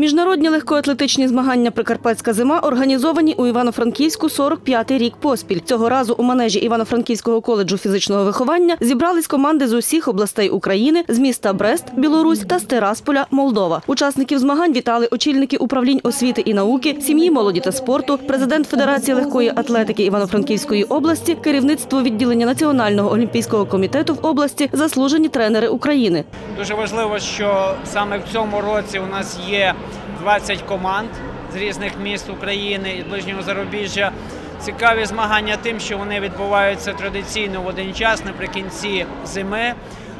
Міжнародні легкоатлетичні змагання Прикарпатська зима організовані у Івано-Франківську 45-й рік поспіль. Цього разу у манежі Івано-Франківського коледжу фізичного виховання зібрались команди з усіх областей України, з міста Брест, Білорусь та з Терасполя, Молдова. Учасників змагань вітали очільники управлінь освіти і науки, сім'ї, молоді та спорту, президент Федерації легкої атлетики Івано-Франківської області, керівництво відділення Національного олімпійського комітету в області, заслужені тренери України. Дуже важливо, що саме в цьому році у нас є 20 команд з різних міст України і ближнього зарубіжжя. Цікаві змагання тим, що вони відбуваються традиційно в один час наприкінці зими.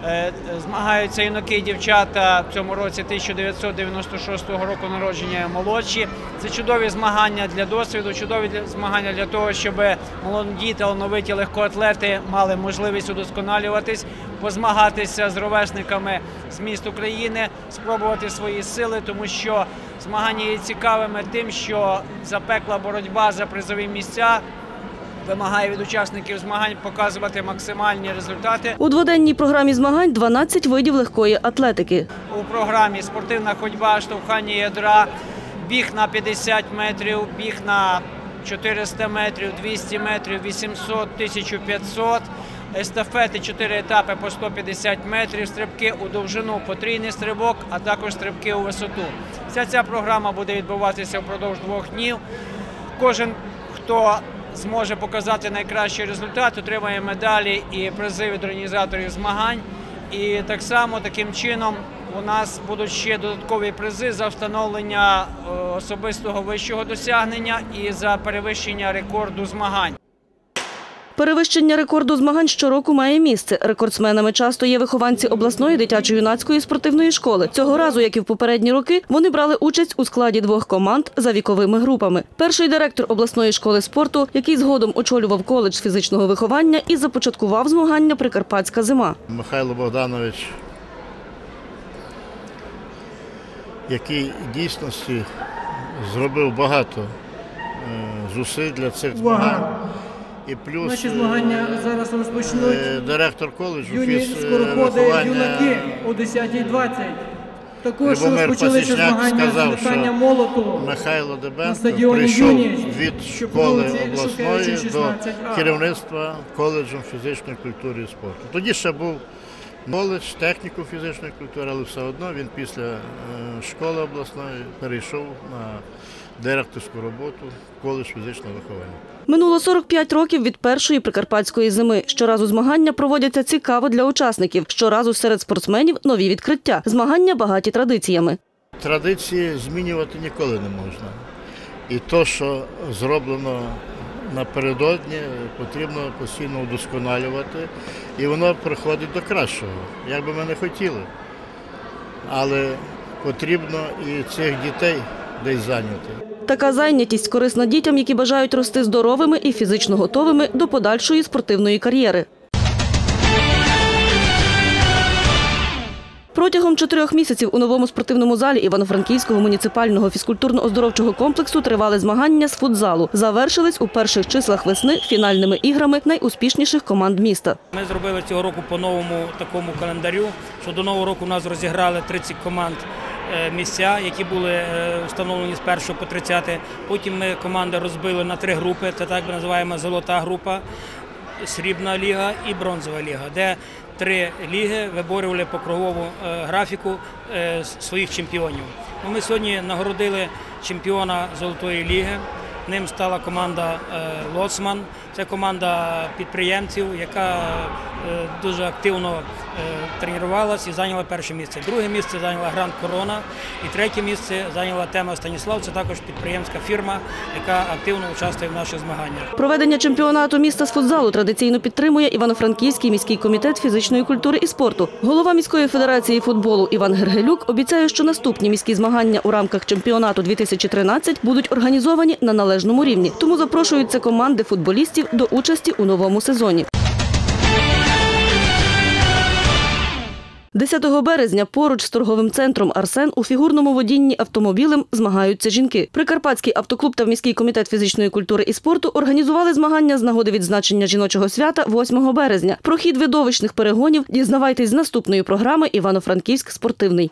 Е, Змагаються юнаки і дівчата в цьому році 1996 року народження молодші. Це чудові змагання для досвіду, чудові змагання для того, щоб молоді талановиті легкоатлети мали можливість удосконалюватись, позмагатися з ровесниками з міст України, спробувати свої сили, тому що змагання є цікавими тим, що запекла боротьба за призові місця. Вимагає від учасників змагань показувати максимальні результати. У дводенній програмі змагань 12 видів легкої атлетики. У програмі спортивна ходьба, штовхання ядра, біг на 50 метрів, біг на 400 метрів, 200 метрів, 800, 1500, естафети 4 етапи по 150 метрів, стрибки у довжину, потрійний стрибок, а також стрибки у висоту. Вся ця програма буде відбуватися впродовж двох днів. Кожен, хто зможе показати найкращий результат, отримає медалі і призи від організаторів змагань. І так само таким чином у нас будуть ще додаткові призи за встановлення е, особистого вищого досягнення і за перевищення рекорду змагань. Перевищення рекорду змагань щороку має місце. Рекордсменами часто є вихованці обласної дитячо-юнацької спортивної школи. Цього разу, як і в попередні роки, вони брали участь у складі двох команд за віковими групами. Перший директор обласної школи спорту, який згодом очолював коледж фізичного виховання і започаткував змагання Прикарпатська зима. Михайло Богданович, який в дійсності зробив багато е, зусиль для цих змагань. І плюс Наші змагання зараз розпочнуть. е, директор коледжу Юні фіз е, скороходи, виховання юнаки о 10.20. Також Любомир розпочалися Пасічняк змагання сказав, з метання що молоту. Михайло Дебенко стадіоні прийшов «Юність», від що школи вулиці обласної Шухевича, до 16А. керівництва коледжу фізичної культури і спорту. Тоді ще був коледж техніку фізичної культури, але все одно він після е, школи обласної перейшов на директорську роботу в коледж фізичного виховання. Минуло 45 років від першої прикарпатської зими. Щоразу змагання проводяться цікаво для учасників. Щоразу серед спортсменів нові відкриття. Змагання багаті традиціями. Традиції змінювати ніколи не можна. І то, що зроблено напередодні, потрібно постійно удосконалювати, і воно приходить до кращого, як би ми не хотіли. Але потрібно і цих дітей десь зайняти. Така зайнятість корисна дітям, які бажають рости здоровими і фізично готовими до подальшої спортивної кар'єри. Протягом чотирьох місяців у новому спортивному залі Івано-Франківського муніципального фізкультурно-оздоровчого комплексу тривали змагання з футзалу. Завершились у перших числах весни фінальними іграми найуспішніших команд міста. Ми зробили цього року по новому такому календарю, що до нового року у нас розіграли 30 команд місця, які були е, встановлені з 1 по 30. Потім ми команди розбили на три групи. Це так називаємо золота група, срібна ліга і бронзова ліга, де три ліги виборювали по круговому е, графіку е, своїх чемпіонів. Ну, Ми сьогодні нагородили чемпіона золотої ліги. Ним стала команда е, Лоцман. Це команда підприємців, яка е, дуже активно е, тренувалася і зайняла перше місце. Друге місце зайняла Гранд Корона. І третє місце зайняла тема Станіслав. Це також підприємська фірма, яка активно участвує в наших змаганнях. Проведення чемпіонату міста з футзалу традиційно підтримує Івано-Франківський міський комітет фізичної культури і спорту. Голова міської федерації футболу Іван Гергелюк обіцяє, що наступні міські змагання у рамках чемпіонату 2013 будуть організовані на належному рівні. Тому запрошуються команди футболістів до участі у новому сезоні. 10 березня поруч з торговим центром Арсен у фігурному водінні автомобілем змагаються жінки. Прикарпатський автоклуб та міський комітет фізичної культури і спорту організували змагання з нагоди відзначення жіночого свята 8 березня. Про хід видовищних перегонів дізнавайтесь з наступної програми Івано-Франківськ спортивний.